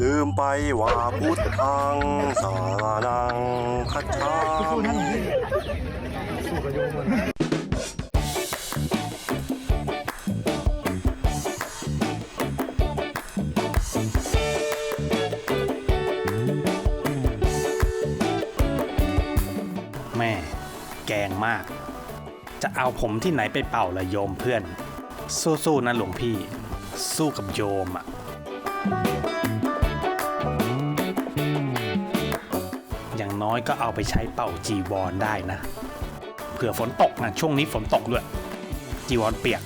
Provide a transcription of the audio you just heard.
ลืมไปว่าพุทธังสารนังคัจฉามิแม่แกงมาก จะเอาผมที่ไหนไปเป่าละโยมเพื่อน สู้ๆนะหลวงพี่ สู้กับโยมอะ น้อยก็เอาไปใช้เป่าจีวรได้นะ เผื่อฝนตกนะช่วงนี้ฝนตกด้วย จีวรเปียก